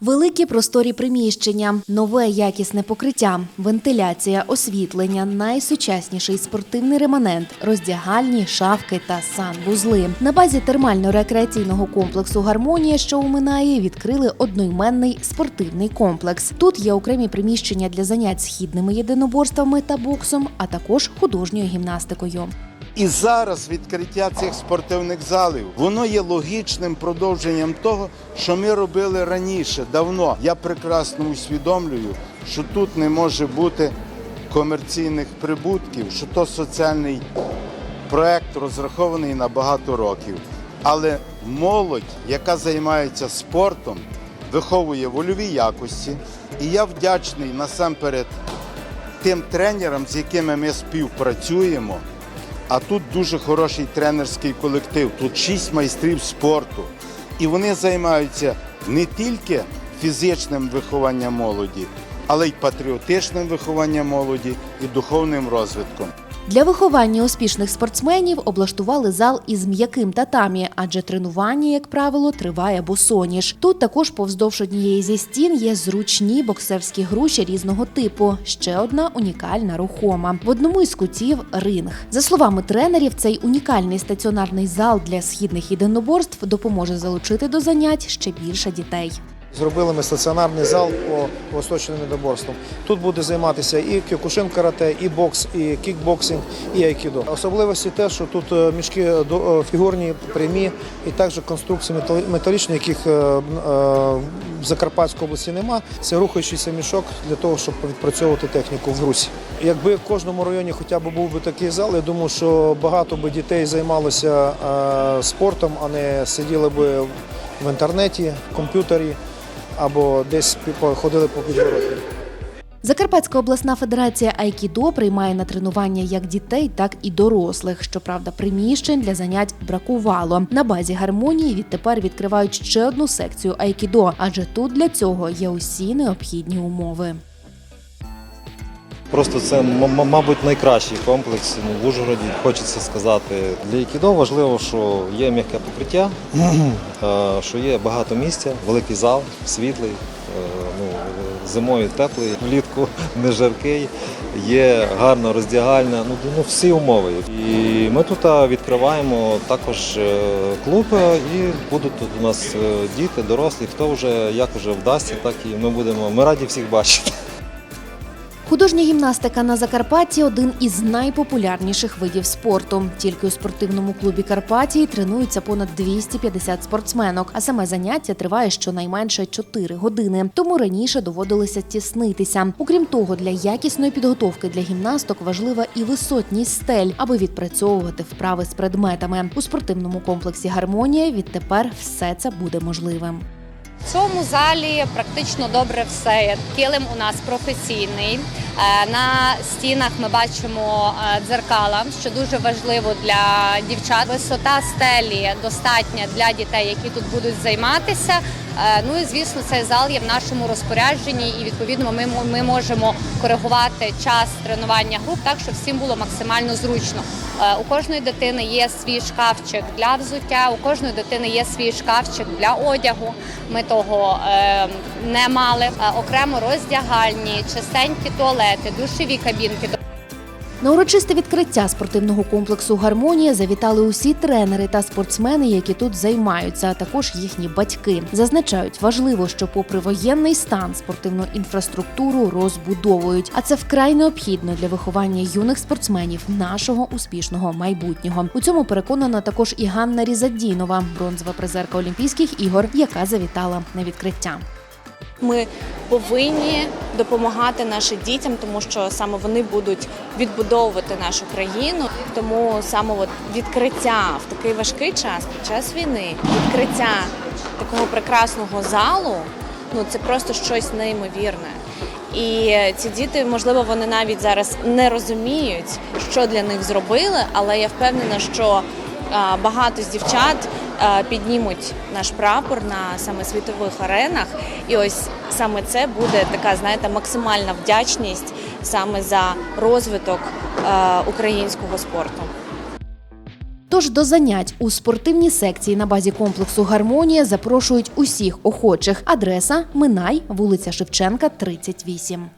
Великі просторі приміщення, нове якісне покриття, вентиляція, освітлення, найсучасніший спортивний реманент, роздягальні, шафки та санвузли. На базі термально-рекреаційного комплексу Гармонія, що у Минаї, відкрили одноіменний спортивний комплекс. Тут є окремі приміщення для занять східними єдиноборствами та боксом, а також художньою гімнастикою. І зараз відкриття цих спортивних залів воно є логічним продовженням того, що ми робили раніше, давно. Я прекрасно усвідомлюю, що тут не може бути комерційних прибутків, що то соціальний проект розрахований на багато років. Але молодь, яка займається спортом, виховує вольові якості. І я вдячний насамперед тим тренерам, з якими ми співпрацюємо. А тут дуже хороший тренерський колектив. Тут шість майстрів спорту. І вони займаються не тільки фізичним вихованням молоді, але й патріотичним вихованням молоді і духовним розвитком. Для виховання успішних спортсменів облаштували зал із м'яким татамі, адже тренування, як правило, триває босоніж. Тут також повздовж однієї зі стін є зручні боксерські груші різного типу. Ще одна унікальна рухома. В одному із кутів ринг. За словами тренерів, цей унікальний стаціонарний зал для східних єдиноборств допоможе залучити до занять ще більше дітей. Зробили ми стаціонарний зал по восточним недоборствам. Тут буде займатися і кюкушин карате, і бокс, і кікбоксинг, і айкідо. Особливості те, що тут е, мішки до- е, фігурні, прямі, і також конструкції метал- металічні, яких е, е, в Закарпатській області нема. Це рухаючийся мішок для того, щоб відпрацьовувати техніку в Русі. Якби в кожному районі хоча б був би такий зал, я думаю, що багато би дітей займалося е, спортом, а не сиділи би в інтернеті, в комп'ютері або десь ходили по підгородні. Закарпатська обласна федерація Айкідо приймає на тренування як дітей, так і дорослих. Щоправда, приміщень для занять бракувало. На базі гармонії відтепер відкривають ще одну секцію Айкідо, адже тут для цього є усі необхідні умови. Просто це, мабуть, найкращий комплекс в Ужгороді, хочеться сказати. Для Айкідо важливо, що є м'яке покриття, е, що є багато місця, великий зал, світлий, зимою теплий, влітку не жаркий, є гарна роздягальна, ну, ну всі умови. І ми тут відкриваємо також е, клуб, е, і будуть тут у нас е, діти, дорослі, хто вже як вже вдасться, так і ми будемо. Ми раді всіх бачити. Художня гімнастика на Закарпатті один із найпопулярніших видів спорту. Тільки у спортивному клубі Карпатії тренуються понад 250 спортсменок, а саме заняття триває щонайменше 4 години. Тому раніше доводилося тіснитися. Окрім того, для якісної підготовки для гімнасток важлива і висотність стель, аби відпрацьовувати вправи з предметами. У спортивному комплексі Гармонія відтепер все це буде можливим. В цьому залі практично добре все. Килим у нас професійний. Е, На стінах ми бачимо е, дзеркала, що дуже важливо для дівчат. Висота стелі достатня для дітей, які тут будуть займатися. Е, Ну і звісно, цей зал є в нашому розпорядженні, і відповідно ми, ми можемо коригувати час тренування груп так, щоб всім було максимально зручно. Е, У кожної дитини є свій шкафчик для взуття, у кожної дитини є свій шкафчик для одягу. Ми того е, не мали. Е, Окремо роздягальні, чистенькі туалети, душові кабінки. На урочисте відкриття спортивного комплексу Гармонія завітали усі тренери та спортсмени, які тут займаються, а також їхні батьки. Зазначають, важливо, що, попри воєнний стан, спортивну інфраструктуру розбудовують. А це вкрай необхідно для виховання юних спортсменів нашого успішного майбутнього. У цьому переконана також і Ганна Різадінова, бронзова призерка Олімпійських ігор, яка завітала на відкриття. Ми повинні допомагати нашим дітям, тому що саме вони будуть відбудовувати нашу країну. Тому саме от відкриття в такий важкий час, під час війни, відкриття такого прекрасного залу ну це просто щось неймовірне. І ці діти, можливо, вони навіть зараз не розуміють, що для них зробили, але я впевнена, що багато з дівчат піднімуть наш прапор на саме світових аренах. І ось саме це буде така, знаєте, максимальна вдячність саме за розвиток українського спорту. Тож до занять у спортивній секції на базі комплексу Гармонія запрошують усіх охочих. Адреса Минай, вулиця Шевченка, 38.